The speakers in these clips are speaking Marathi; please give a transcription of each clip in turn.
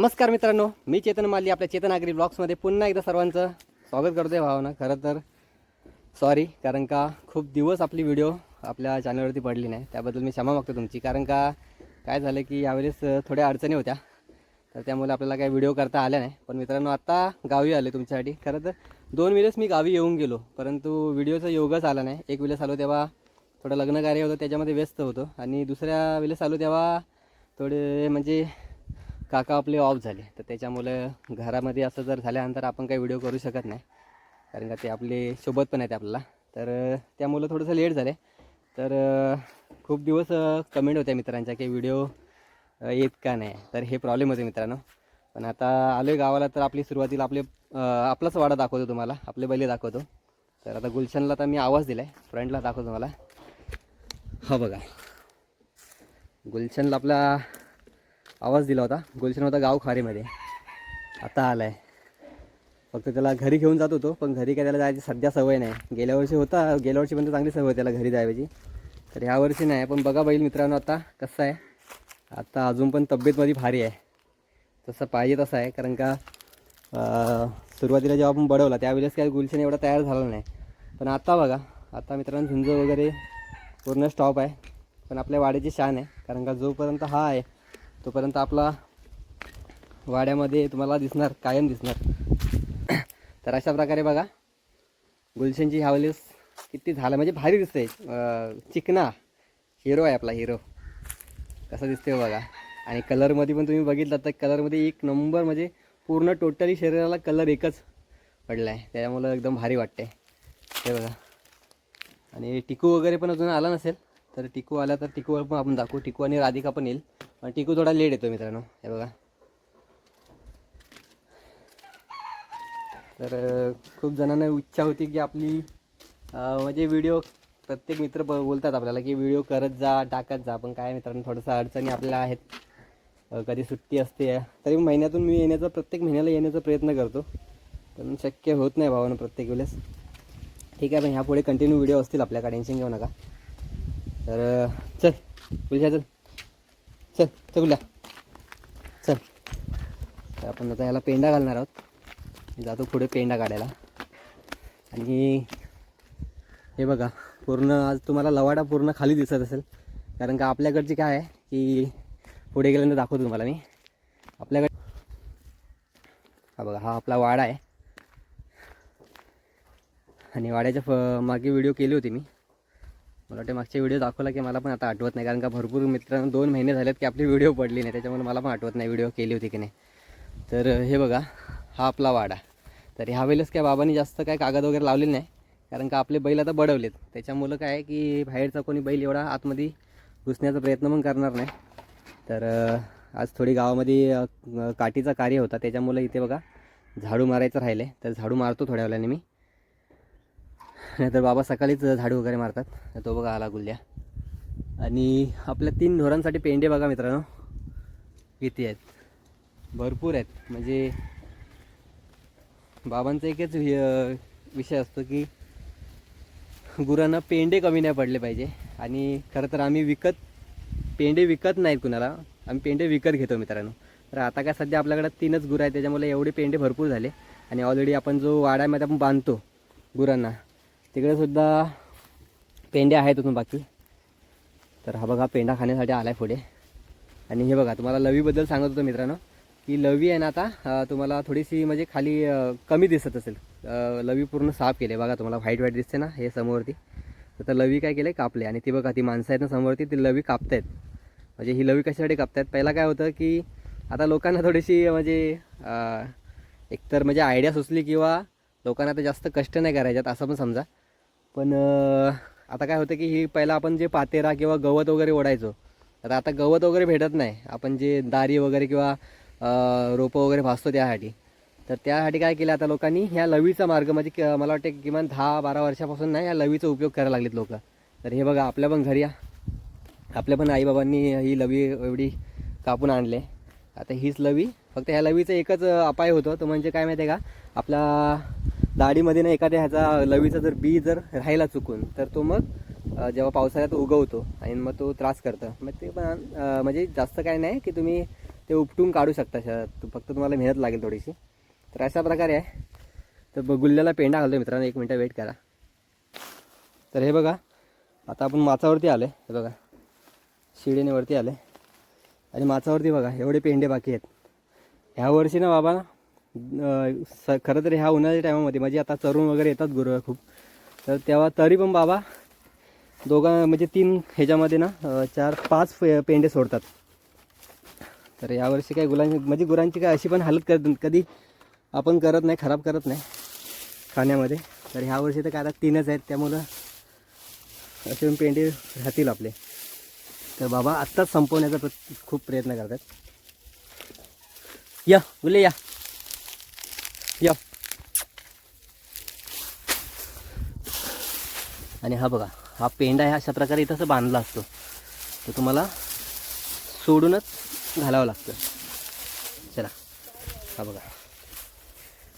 नमस्कार मित्रांनो मी चेतन माली आपल्या चेतन आगरी ब्लॉग्समध्ये पुन्हा एकदा सर्वांचं स्वागत करतो आहे भावना. खरं तर सॉरी कारण का खूप दिवस आपली व्हिडिओ आपल्या चॅनलवरती पडली नाही. त्याबद्दल मी क्षमा मागतो तुमची. कारण का काय झालं की यावेळेस थोड्या अडचणी होत्या. तर त्यामुळे आपल्याला काही व्हिडिओ करता आल्या नाही. पण मित्रांनो आत्ता गावी आले तुमच्यासाठी. खरं तर दोन वेळेस मी गावी येऊन गेलो. परंतु व्हिडिओचा योगच आला नाही. एक वेळेस आलो तेव्हा थोडं लग्न कार्य होतं त्याच्यामध्ये व्यस्त होतो. आणि दुसऱ्या वेळेस आलो तेव्हा थोडे म्हणजे काका आपले ऑफ झाले. तर त्याच्यामुळे घरामध्ये असं जर झाल्यानंतर आपण काही व्हिडिओ करू शकत नाही. कारण का ते आपले सोबत पण आहेत आपल्याला. तर त्यामुळं थोडंसं लेट झाले. तर खूप दिवस कमेंट होत्या मित्रांच्या की व्हिडिओ येत का नाही. तर हे प्रॉब्लेम होते मित्रांनो. पण आता आलो आहे गावाला तर आपली सुरुवातीला आपले आपलाच वाडा दाखवतो तुम्हाला. आपले बैले दाखवतो. तर आता गुलशनला तर मी आवाज दिला आहे फ्रंटला दाखवतो तुम्हाला. हा बघा. गुलशनला आपला आवाज दिला होता. गुलशन होता गाव खारीमध्ये. आता आला आहे फक्त त्याला घरी घेऊन जात होतो पण घरी काय त्याला जायची सध्या सवय नाही. गेल्या वर्षी होता गेल्या वर्षी पण चांगली सवय त्याला घरी जायची. तर ह्या वर्षी नाही पण बघा बैल मित्रांनो आता कसं आहे. आता अजून पण तब्येतमध्ये भारी आहे. तसं पाहिजे तसं आहे कारण का सुरुवातीला जेव्हा आपण बडवला त्यावेळेस काय गुलशन एवढा तयार झाला नाही. पण आता बघा आता मित्रांनो झुंज वगैरे पूर्ण स्टॉप आहे. पण आपल्या वाडीची शान आहे कारण का जोपर्यंत हा आहे तोपर्यंत आपला वाड्यामध्ये तुम्हाला दिसणार कायम दिसणार. तर अशा प्रकारे बघा गुलशनची ह्यावेळेस किती झालं म्हणजे भारी दिसतंय. चिकना हिरो आहे आपला हिरो कसं दिसतंय बघा. आणि कलरमध्ये पण तुम्ही बघितलं तर कलरमध्ये एक नंबर म्हणजे पूर्ण टोटली शरीराला कलर एकच पडला आहे त्याच्यामुळं एकदम भारी वाटते हे बघा. आणि टिकू वगैरे पण अजून आला नसेल. तर टिकू आला तर टिकूवर पण आपण दाखवू. टिकू आणि राधिका पण येईल. पण टिकू थोडा लेट येतो मित्रांनो. हे बघा. तर खूप जणांना इच्छा होती की आपली म्हणजे व्हिडिओ प्रत्येक मित्र ब- बोलतात आपल्याला की व्हिडिओ करत जा टाकत जा. पण काय मित्रांनो थोडंसं अडचणी आपल्याला आहेत. कधी सुट्टी असते. तरी महिन्यातून मी येण्याचा प्रत्येक महिन्याला येण्याचा प्रयत्न करतो. पण शक्य होत नाही भावानं प्रत्येक वेळेस. ठीक आहे पण ह्यापुढे कंटिन्यू व्हिडिओ असतील आपल्याकडे. टेन्शन घेऊ नका. तर चल गुलशा चल. चल चल गुल्या चल. तर आपण आता याला पेंडा घालणार आहोत. जातो पुढे पेंडा काढायला. आणि हे बघा पूर्ण आज तुम्हाला लवाडा पूर्ण खाली दिसत असेल. कारण का आपल्याकडची काय आहे की पुढे गेल्यानंतर दाखवतो तुम्हाला मी. आपल्याकडे हा बघा हा आपला वाडा आहे. आणि वाड्याच्या फ मागे व्हिडिओ केली होती मी. मला वाटते मागचे व्हिडिओ दाखवला की मला पण आता आठवत नाही. कारण का भरपूर मित्रांनो दोन महिने झालेत की आपली व्हिडिओ पडली नाही. त्याच्यामुळे मला पण आठवत नाही व्हिडिओ केली होती की नाही. तर हे बघा हा आपला वाडा. तर ह्या वेळेस काय बाबांनी जास्त काय कागद वगैरे लावलेले नाही. कारण का आपले बैल आता बडवलेत. त्याच्यामुळं काय आहे की बाहेरचा कोणी बैल एवढा आतमध्ये घुसण्याचा प्रयत्न पण करणार नाही. तर आज थोडी गावामध्ये काठीचा कार्य होता. त्याच्यामुळं इथे बघा झाडू मारायचं राहिलं आहे तर झाडू मारतो थोड्या वेळाने मी. नाहीतर बाबा सकाळीच झाडू वगैरे मारतात. तर तो बघा आला गुल्ल्या. आणि आपल्या तीन ढोरांसाठी पेंडे बघा मित्रांनो. किती आहेत? भरपूर आहेत. म्हणजे बाबांचा एकच वि- विषय असतो की गुरांना पेंडे कमी नाही पडले पाहिजे. आणि खरं तर आम्ही विकत पेंडे विकत नाहीत कुणाला. आम्ही पेंडे विकत घेतो मित्रांनो. तर आता काय सध्या आपल्याकडे तीनच गुरं आहेत त्याच्यामुळे एवढे पेंडे भरपूर झाले. आणि ऑलरेडी आपण जो वाड्यामध्ये आपण बांधतो गुरांना तिकडे सुद्धा पेंडे आहेत अजून बाकी. तर हा बघा पेंडा खाण्यासाठी आला आहे पुढे. आणि हे बघा तुम्हाला लवीबद्दल सांगत होतो मित्रांनो की लवी आहे ना आता तुम्हाला थोडीशी म्हणजे खाली कमी दिसत असेल. लवी पूर्ण साफ केले. बघा तुम्हाला व्हाईट व्हाईट दिसते ना हे समोरती. तर लवी काय केले? कापले. आणि ती बघा ती माणसं आहेत ना समोरती ती लवी कापतायत. म्हणजे ही लवी कशासाठी कापतायत? पहिला काय होतं की आता लोकांना थोडीशी म्हणजे एकतर म्हणजे आयडिया सुचली किंवा लोकांना आता जास्त कष्ट नाही करायच्यात असं पण समजा. पण आता काय होतं की ही पहिला आपण जे पातेरा किंवा गवत वगैरे ओढायचो तर आता गवत वगैरे भेटत नाही. आपण जे दारी वगैरे किंवा रोपं वगैरे भासतो त्यासाठी. तर त्यासाठी काय केलं आता लोकांनी ह्या लवीचा मार्ग म्हणजे मला वाटते किमान दहा बारा वर्षापासून ना या लवीचा उपयोग करायला लागलेत लोक. तर हे बघा आपल्या पण घरी या. आपल्या पण आईबाबांनी ही लवी एवढी कापून आणले. आता हीच लवी फक्त ह्या लवीचं एकच अपाय होतं. तो म्हणजे काय माहिती आहे का? आपला दाढीमध्ये ना एखाद्या ह्याचा लवीचा जर बी जर राहिला चुकून तर तो मग जेव्हा पावसाळ्यात उगवतो आणि मग तो त्रास करतं. मग ते पण म्हणजे जास्त काय नाही की तुम्ही ते उपटून काढू शकता. श- फक्त तुम्हाला मेहनत लागेल थोडीशी. तर अशा प्रकारे आहे. तर ब- गुल्ल्याला पेंडा घालतो मित्रांनो. एक मिनटं वेट करा. तर हे बघा आता आपण माचावरती आलो आहे हे बघा शिडीने वरती आले आणि माचावरती बघा एवढे पेंडे बाकी आहेत. ह्या वर्षी ना बाबा स खरं तर ह्या उन्हाळ्याच्या टायमामध्ये म्हणजे आता चरून वगैरे येतात गुरं खूप. तर तेव्हा तरी पण बाबा दोघा म्हणजे तीन ह्याच्यामध्ये ना चार पाच पे- पेंडे सोडतात. तर यावर्षी काही गुलांची म्हणजे गुरांची काय अशी पण हालत करत कधी आपण करत नाही खराब करत नाही खाण्यामध्ये. तर ह्या वर्षी तर काय आता तीनच आहेत त्यामुळं असे पेंडे राहतील आपले. तर बाबा आत्ताच संपवण्याचा प्र- खूप प्रयत्न करतात. या गुले या. या. आणि हा बघा हा पेंडा ह्या अशा प्रकारे इथं असं बांधला असतो. तो तुम्हाला सोडूनच घालावं लागतं. चला हा बघा.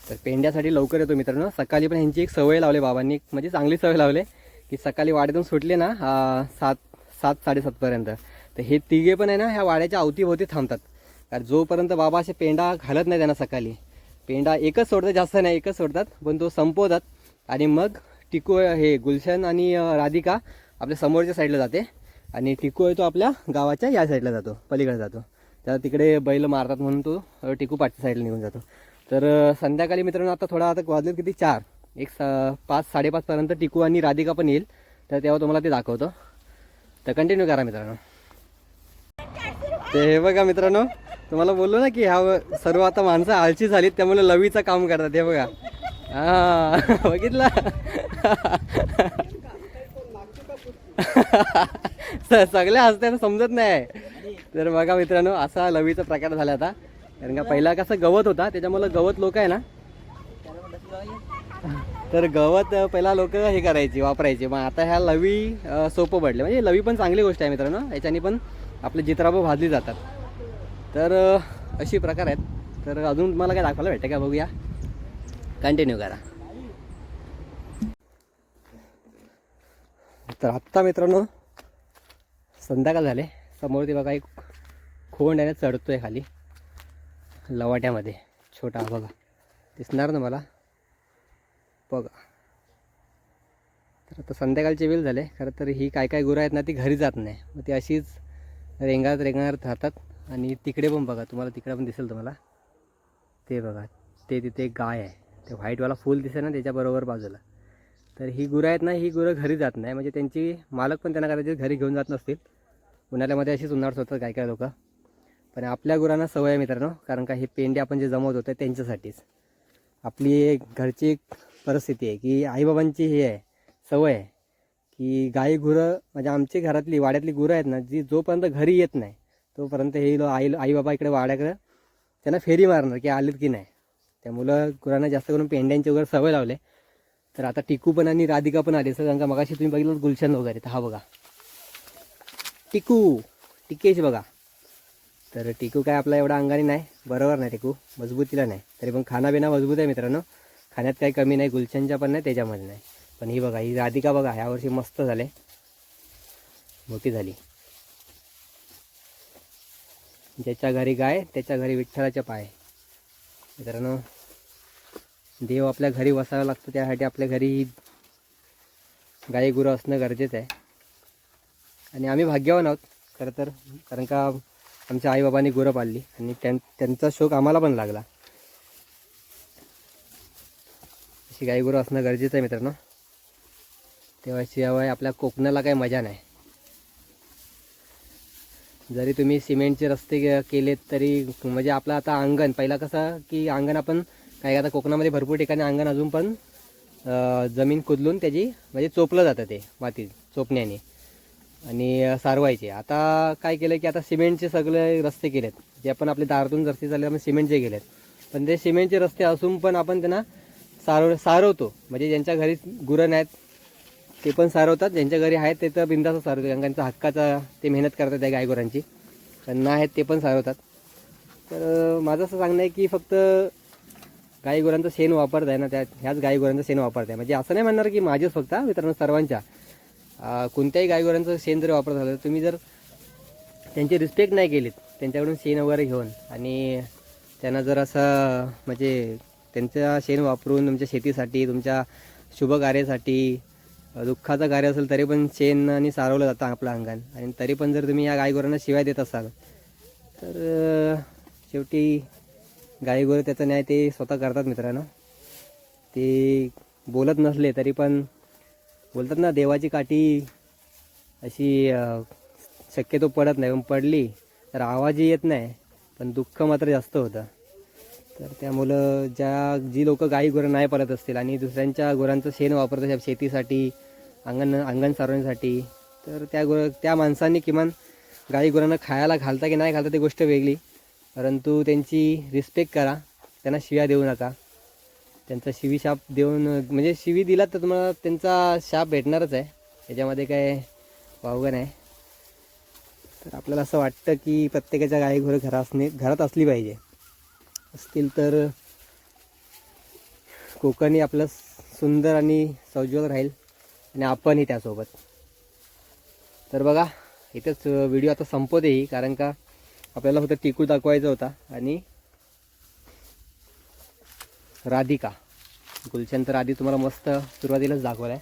तर पेंड्यासाठी लवकर येतो मित्रांनो. सकाळी पण ह्यांची एक सवय लावली बाबांनी म्हणजे चांगली सवय लावली की सकाळी वाड्यातून सुटले ना सात सात साडेसातपर्यंत तर हे तिघे पण आहे ना ह्या वाड्याच्या अवतीभोवती थांबतात. कारण जोपर्यंत बाबा असे पेंडा घालत नाही त्यांना सकाळी. पेंडा एकच सोडतात जास्त नाही एकच सोडतात पण तो संपवतात. आणि मग टिकू हे गुलशन आणि राधिका आपल्या समोरच्या साईडला जाते. आणि टिकू आहे तो आपल्या गावाच्या या साईडला जातो पलीकडे जातो. त्याला तिकडे बैल मारतात म्हणून तो टिकू पाठच्या साईडला निघून जातो. तर संध्याकाळी मित्रांनो आता थोडा आता वाजलेत किती? चार. एक स पाच साडेपाचपर्यंत टिकू आणि राधिका पण येईल. तर तेव्हा तुम्हाला ते दाखवतो. तर कंटिन्यू करा मित्रांनो. ते हे बघा मित्रांनो तुम्हाला बोललो ना की ह्या सर्व आता माणसं आळशी झालीत त्यामुळे लवीचं काम करतात हे बघा. हा बघितला? सगळ्या सगळे समजत नाही. तर बघा मित्रांनो असा लवीचा प्रकार झाला आता. कारण का पहिला कसं गवत होता त्याच्यामुळं गवत लोक आहे ना. तर गवत पहिला लोक हे करायची वापरायची. मग आता ह्या लवी सोपं पडले. म्हणजे लवी पण चांगली गोष्ट आहे मित्रांनो. याच्याने पण आपले जित्राबं भाजली जातात. तर अशी प्रकार आहेत. तर अजून तुम्हाला काय दाखवायला भेटतं का? बघूया. कंटिन्यू करा. तर आत्ता मित्रांनो संध्याकाळ झाले. समोर ते बघा एक खोंड आहे चढतो आहे खाली. लवाट्यामध्ये. छोटा बघा. दिसणार ना मला? बघा. तर आता संध्याकाळचे वेळ झाले. खरं तर ही काय काय गुरं आहेत ना ती घरी जात नाही. मग ती अशीच रेंगाळत रेंगाळत राहतात. आणि तिकडे पण बघा तुम्हाला तिकडे पण दिसेल तुम्हाला. ते बघा ते तिथे एक गाय आहे. ते व्हाईटवाला फूल दिसेल ना त्याच्याबरोबर बाजूला. तर ही गुरं आहेत ना ही गुरं घरी जात नाही. म्हणजे त्यांची मालक पण त्यांना कदाचित घरी घेऊन जात नसतील. उन्हाळ्यामध्ये अशीच उन्हाळत होतात काय काय लोक. पण आपल्या गुरांना सवय आहे मित्रांनो कारण का हे पेंडे आपण जे जमवत होते त्यांच्यासाठीच. आपली एक घरची एक परिस्थिती आहे की आईबाबांची हे आहे सवय आहे की गाई गुरं म्हणजे आमची घरातली वाड्यातली गुरं आहेत ना जी जोपर्यंत घरी येत नाही तोपर्यंत हे लो आई बाबा इकडे वाड्याकडं त्यांना फेरी मारणार की आलीत की नाही. त्यामुळं गुरांना जास्त करून पेंड्यांची वगैरे सवय लावले. तर आता टिकू पण आणि राधिका पण आली. सर त्यांना मगाशी तुम्ही बघितलं गुलशन वगैरे. तर हा बघा. टिकू. टिकेश बघा. तर टिकू काय आपला एवढा अंगाने नाही. बरोबर नाही टिकू. मजबूतीला नाही. तरी पण खानापिना मजबूत आहे मित्रांनो. खाण्यात काही कमी नाही. गुलशनच्या पण नाही त्याच्यामध्ये नाही. पण ही बघा ही राधिका बघा. ह्यावर्षी मस्त झाले. मोठी झाली. ज्याच्या घरी गाय त्याच्या घरी विठ्ठलाच्या पाय. मित्रांनो देव आपल्या घरी वसावं लागतं त्यासाठी आपल्या घरी गाई गुरं असणं गरजेचं आहे. आणि आम्ही भाग्यवान आहोत खरं तर कारण का आमच्या आईबाबांनी गुरं पाळली आणि त्यां त्यांचा शोक आम्हाला पण लागला. अशी गाई गुरं असणं गरजेचं आहे मित्रांनो. तेव्हा शिवाय आपल्या कोकणाला काही मजा नाही. जरी तुम्ही सिमेंटचे रस्ते के- केलेत तरी म्हणजे आपलं आता अंगण पहिला कसं की अंगण आपण काय आता कोकणामध्ये भरपूर ठिकाणी अंगण अजून पण जमीन कुदलून त्याची म्हणजे चोपलं जातं ते माती चोपण्याने. आणि सारवायचे. आता काय केलं की आता सिमेंटचे सगळे रस्ते केलेत. जे आपण आपले दारातून रस्ते चालले आपण सिमेंटचे केलेत. पण ते सिमेंटचे रस्ते असून पण आपण त्यांना सारव सारवतो. म्हणजे ज्यांच्या घरी गुरं नाहीत ते पण सारवतात ज्यांच्या घरी आहेत ते तर बिंदास सारवतात कारण त्यांचा हक्काचा ते मेहनत करतात त्या गायगुरांची. त्यांना आहेत ते पण सारवतात तर माझं असं सांगणं आहे की फक्त गायगुरांचं शेण वापरत आहे ना त्या ह्याच गायगुरांचं शेण वापरत आहे म्हणजे असं नाही म्हणणार की माझेच फक्त मित्रांनो सर्वांच्या. कोणत्याही गायगुरांचं शेण जर वापरत झालं तर तुम्ही जर त्यांची रिस्पेक्ट नाही केलीत त्यांच्याकडून शेण वगैरे घेऊन आणि त्यांना जर असं म्हणजे त्यांचं शेण वापरून तुमच्या शेतीसाठी तुमच्या शुभकार्यासाठी दुःखाचं कार्य असेल तरी पण चेन आणि सारवलं जातं आपलं अंगण आणि तरी पण जर तुम्ही या गायगोरांना शिवाय देत असाल तर शेवटी गायगुरं त्याचा न्याय ते स्वतः करतात मित्रांनो. ते बोलत नसले तरी पण बोलतात ना देवाची काठी अशी शक्यतो पडत नाही. पण पडली तर आवाजही येत नाही पण दुःख मात्र जास्त होतं. तर त्यामुळं ज्या जी लोक गाई गुरं नाही पाळत असतील आणि दुसऱ्यांच्या गुरांचं शेण वापरत असेल शेतीसाठी अंगण अंगण सारवण्यासाठी तर त्या गुर त्या माणसांनी किमान गाई गुरांना खायला घालता की नाही घालता ती गोष्ट वेगळी. परंतु त्यांची रिस्पेक्ट करा त्यांना शिव्या देऊ नका. त्यांचा शिवी शाप देऊन म्हणजे शिवी दिला तर तुम्हाला त्यांचा शाप भेटणारच आहे. त्याच्यामध्ये काय वावगं नाही तर आपल्याला असं वाटतं की प्रत्येकाच्या गाई गुरं घरा असणे घरात असली पाहिजे. असतील तर कोकणही आपलं सुंदर आणि सौज्वल राहील आणि आपणही त्यासोबत. तर बघा इथंच व्हिडिओ आता संपवतेही कारण का आपल्याला फक्त टिकू दाखवायचा होता आणि राधिका. गुलशन तर आधी तुम्हाला मस्त सुरुवातीलाच दाखवलाय.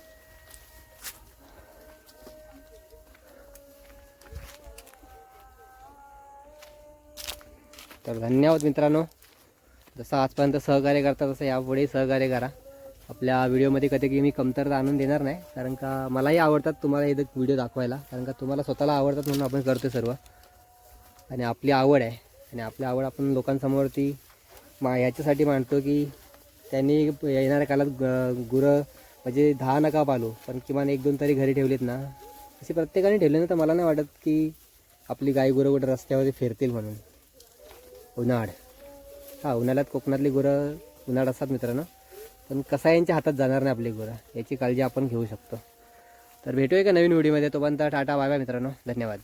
तर धन्यवाद मित्रांनो. जसं आजपर्यंत सहकार्य करता तसं यापुढे सहकार्य करा. आपल्या व्हिडिओमध्ये कधी की मी कमतरता आणून देणार नाही. कारण का मलाही आवडतात तुम्हाला इथं व्हिडिओ दाखवायला. कारण का तुम्हाला स्वतःला आवडतात म्हणून आपण करतो सर्व. आणि आपली आवड आहे. आणि आपली आवड आपण लोकांसमोर ती मा ह्याच्यासाठी मांडतो की त्यांनी येणाऱ्या काळात ग गुरं म्हणजे दहा नका पालो. पण किमान एक दोन तरी घरी ठेवलीत ना. अशी प्रत्येकाने ठेवले ना तर मला नाही वाटत की आपली गाई गुरं कुठं रस्त्यावरती फिरतील म्हणून. उन्हाळ हा उन्हाळ्यात कोकणातली गुरं उन्हाळा असतात मित्रांनो. पण कसा यांच्या हातात जाणार नाही आपली गुरं याची काळजी आपण घेऊ शकतो. तर भेटूया का नवीन व्हिडिओमध्ये. तोपर्यंत टाटा बाय बाय मित्रांनो. धन्यवाद.